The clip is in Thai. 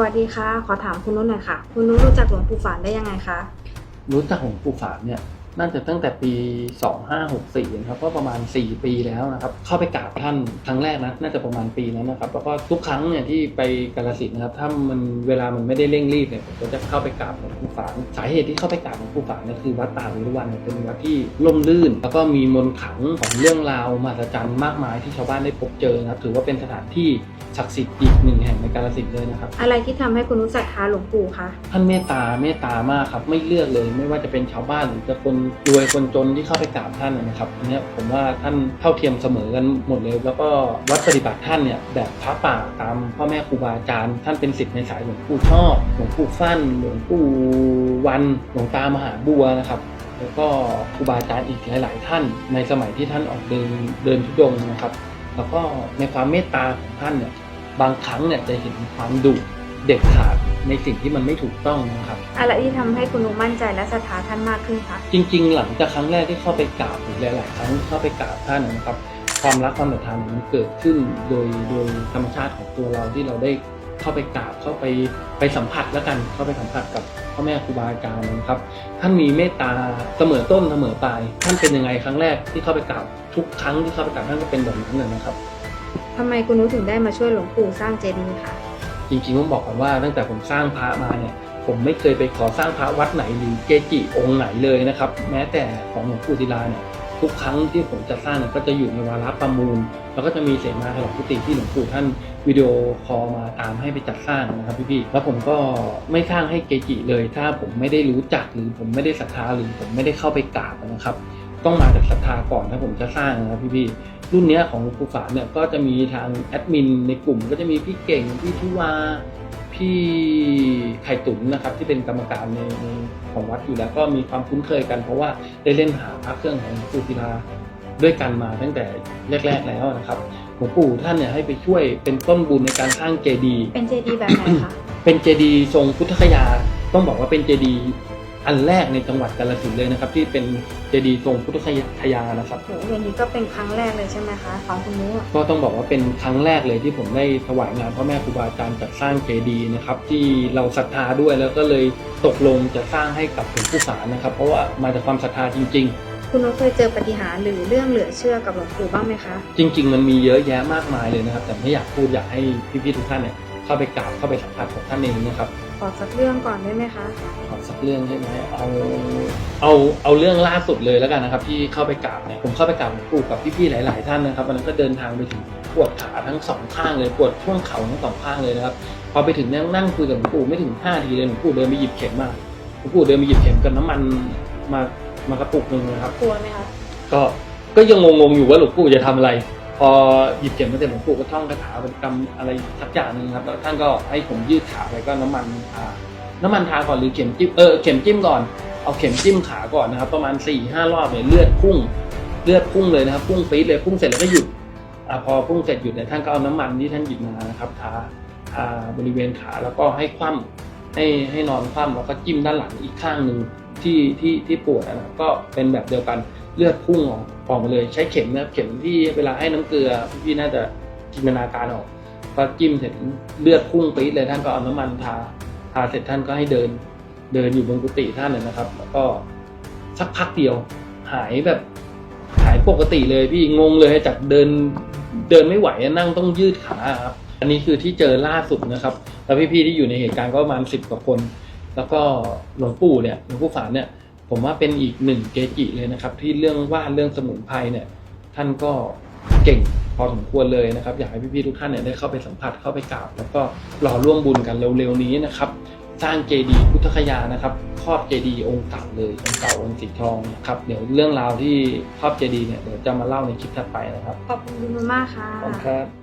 สวัสดีค่ะ ขอถามคุณนุชหน่อยค่ะ คุณนุชรู้จักหลวงปู่ฝานได้ยังไงคะ รู้จักหลวงปู่ฝานเนี่ย น่าจะตั้งแต่ปี 2564นะครับก็ประมาณ 4 ปีแล้วนะครับ เข้าไปกราบท่านครั้งแรกนะน่าจะประมาณปีนั้นนะครับแล้วก็ทุกครั้งเนี่ยที่ไปกาลสินธุ์นะครับถ้ามันเวลามันไม่ได้เร่งรีบเนี่ยผมก็จะเข้าไปกราบหลวงปู่ฝานสาเหตุที่เข้าไปกราบหลวงปู่ฝานเนี่ยคือวัดป่าวิรุวันเนี่ยเป็นวัดที่ร่มรื่น แล้วก็มีมนต์ขลังของเรื่องราวมหัศจรรย์มากมายที่ชาวบ้านได้พบเจอนะครับถือว่าเป็นสถานที่ศักดิ์สิทธิ์อีกหนึ่งแห่งในกาลสินธุ์เลยนะครับ อะไรที่ทำให้คุณนุชศรัทธาหลวงปู่คะท่านเมตตาเมตตามากครับไม่เลือกเลย ไม่ว่าจะเป็นชาวบ้านหรือจะคนรวยคนจนที่เข้าไปกราบท่านนะครับอันนี้ผมว่าท่านเท่าเทียมเสมอกันหมดเลย แล้วก็วัดปฏิบัติท่านเนี่ยแบบพระป่าตามพ่อแม่ครูบาอาจารย์ ท่านเป็นศิษย์ในสายหลวงปู่ชอบหลวงปู่ฟั่นหลวงปู่วันหลวงตามหาบัวนะครับแล้วก็ครูบาอาจารย์อีกหลาย ๆ ท่าน ในสมัยที่ท่านออกเดินเดินทุดงนะครับ แล้วก็ในความเมตตาของท่านเนี่ยบางครั้งเนี่ยจะเห็นความดุ เด็ดขาดในสิ่งที่มันไม่ถูกต้องนะครับอะไรที่ทำให้คุณนุชมั่นใจและศรัทธาท่านมากขึ้นคะจริง ๆ หลังจากครั้งแรกที่เข้าไปกราบหรือหลายๆครั้งเข้าไปกราบท่านนะครับ ความรักความศรัทธาเนี่ยมันเกิดขึ้นโดยโดยธรรมชาติของตัวเราที่เราได้เข้าไปกราบเข้าไปไปสัมผัสแล้วกันเข้าไปสัมผัสกับพ่อแม่ครูบาอาจารย์นะครับ ท่านมีเมตตาเสมอต้นเสมอปลาย ท่านเป็นยังไงครั้งแรกที่เข้าไปกราบทุกครั้งที่เข้าไปกราบท่านก็เป็นแบบนั้นเลยนะครับทำไมคุณนุชถึงได้มาช่วยหลวงปู่สร้างเจดีย์คะ จริงๆต้องบอกก่อนว่าตั้งแต่ผมสร้างพระมาเนี่ยผมไม่เคยไปขอสร้างพระวัดไหนหรือเกจิองค์ไหนเลยนะครับ แม้แต่ของหลวงปู่ศิลาเนี่ยทุกครั้งที่ผมจะสร้างก็จะอยู่ในวาระประมูล แล้วก็จะมีเสมาฉลองกุฏิที่หลวงปู่ท่านวิดีโอคอลมาตามให้ไปจัดสร้างนะครับพี่ๆแล้วผมก็ไม่สร้างให้เกจิเลย ถ้าผมไม่ได้รู้จักหรือผมไม่ได้ศรัทธาหรือผมไม่ได้เข้าไปกราบนะครับ ต้องมาจากศรัทธาก่อนถ้าผมจะสร้างนะครับพี่ๆ รุ่นเนี้ยของหลวงปู่ฝานเนี่ยก็จะมีทางแอดมินในกลุ่ม ก็จะมีพี่เก่งพี่ทิวาพี่ไข่ตุ๋นนะครับที่เป็นกรรมการในในของวัดอยู่แล้วก็มีความคุ้นเคยกัน เพราะว่าได้เล่นหาพระเครื่องของหลวงปู่ศิลาด้วยกันมาตั้งแต่แรก ๆแล้วนะครับหลวงปู่ท่านเนี่ยให้ไปช่วยเป็นต้นบุญในการสร้างเจดีย์เป็นเจดีย์แบบไหนคะเป็นเจดีย์ทรงพุทธคยา ต้องบอกว่าเป็นเจดีย์ อันแรกในจังหวัดกาฬสินธุ์เลยนะครับ ที่เป็นเจดีย์ทรงพุทธคยานะครับ โหอย่างนี้ก็เป็นครั้งแรกเลยใช่ไหมคะของคุณนุชก็ต้องบอกว่าเป็นครั้งแรกเลยที่ผมได้ถวายงานพ่อแม่ครูบาอาจารย์จัดสร้างเจดีย์นะครับ ที่เราศรัทธาด้วยแล้วก็เลยตกลงจะสร้างให้กับหลวงปู่ฝานนะครับ เพราะว่ามาจากความศรัทธาจริงคุณนุชเคยเจอปาฏิหารย์หรือเรื่องเหลือเชื่อกับหลวงปู่บ้างไหมคะๆจริงๆ มันมีเยอะแยะมากมายเลยนะครับ แต่ไม่อยากพูดอยากให้พี่ๆทุกท่านเนี่ย เข้าไปกราบเข้าไปสัมผัสของท่านเองนะครับขอสักเรื่องก่อนได้ไหมคะขอสักเรื่องใช่ไหมเอาเอาเอาเรื่องล่าสุดเลยแล้วกันนะครับ ที่เข้าไปกราบเนี่ยผมเข้าไปกราบหลวงปู่กับพี่ๆหลาย ๆ ท่านนะครับวันนั้นก็เดินทางไปถึงปวดขาทั้งสองข้างเลยปวดช่วงเข่าทั้งสองข้างเลยนะครับพอไปถึงนั่งนั่งคุยกับหลวงปู่ไม่ถึงห้าทีเลยหลวงปู่เดินไปหยิบเข็มมาหลวงปู่เดินไปหยิบเข็มกับน้ำมันมามากระปุกหนึ่งนะครับกลัวไหมคะก็ก็ยังงงๆอยู่ว่าหลวงปู่จะทำอะไร พอหยิบเข็มมาเสร็จหลวงปู่ก็ท่องคาถาเป็นกรรมอะไรสักอย่างหนึ่งครับแล้วท่านก็ให้ผมยืดขาไปก็น้ำมันทาน้ำมันทาก่อนหรือเข็มจิ้มเออเข็มจิ้มก่อนเอาเข็มจิ้มขาก่อนนะครับ ประมาณ4ี่ห้ารอบเนี่ยเลือดพุ่งเลือดพุ่งเลยนะครับ พุ่งปี๊ดเลยพุ่งเสร็จแล้วก็หยุดอพอพุ่งเสร็จหยุดเนี่ยท่านก็เอาน้ำมันที่ท่านหยิบมานะครับทาทาบริเวณขาแล้วก็ให้คว่ำให้ให้นอนคว่ำแล้วก็จิ้มด้านหลังอีกข้างหนึ่งที่ที่ที่ปวดนะครับก็เป็นแบบเดียวกัน เลือดพุ่งออกออกมาเลยใช้เข็มนะครับเข็มที่เวลาให้น้ำเกลือพี่น่าจะจินตนาการออกก็จิ้มเสร็จเลือดพุ่งปี๊ดเลยท่านก็เอาน้ำมันทาทาเสร็จท่านก็ให้เดินเดินอยู่บนกุฏิท่านเลยนะครับ แล้วก็สักพักเดียว หายแบบหายปกติเลยพี่งงเลยจากเดินเดินไม่ไหวนั่งต้องยืดขาครับอันนี้คือที่เจอล่าสุดนะครับ แล้วพี่ๆที่อยู่ในเหตุการณ์ก็ประมาณสิบกว่าคน แล้วก็หลวงปู่เนี่ยหลวงปู่ฝานเนี่ย ผมว่าเป็นอีกหนึ่งเกจิเลยนะครับ ที่เรื่องว่านเรื่องสมุนไพรเนี่ย ท่านก็เก่งพอสมควรเลยนะครับ อยากให้พี่ๆทุกท่านเนี่ยได้เข้าไปสัมผัสเข้าไปกราบ แล้วก็รอร่วมบุญกันเร็วๆนี้นะครับ สร้างเจดีย์พุทธคยานะครับครอบเจดีย์องค์เก่าเลยองค์เก่าองค์สีทองนะครับเดี๋ยวเรื่องราวที่ครอบเจดีย์เนี่ยเดี๋ยวจะมาเล่าในคลิปถัดไปนะครับขอบคุณคุณนุชมากค่ะขอบคุณครับ